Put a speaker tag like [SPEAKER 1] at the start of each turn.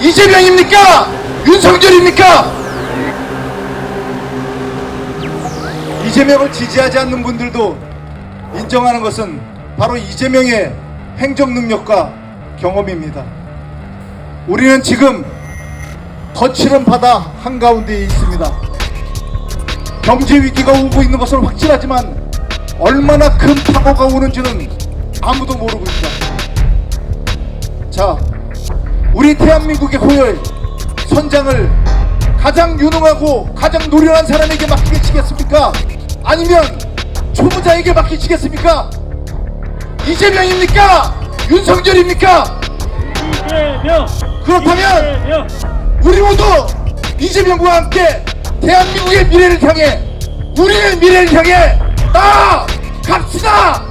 [SPEAKER 1] 이재명입니까? 윤석열입니까? 이재명을 지지하지 않는 분들도 인정하는 것은 바로 이재명의 행정 능력과 경험입니다. 우리는 지금 거칠은 바다 한가운데에 있습니다. 경제 위기가 오고 있는 것은 확실하지만 얼마나 큰 파고가 오는지는 아무도 모르고 있다. 자, 우리 대한민국의 호열 선장을 가장 유능하고 가장 노련한 사람에게 맡기겠습니까? 아니면 초보자에게 맡기시겠습니까? 이재명입니까? 윤석열입니까?
[SPEAKER 2] 이재명
[SPEAKER 1] 그렇다면
[SPEAKER 2] 이재명
[SPEAKER 1] 우리 모두 이재명과 함께 대한민국의 미래를 향해 우리의 미래를 향해 나갑시다!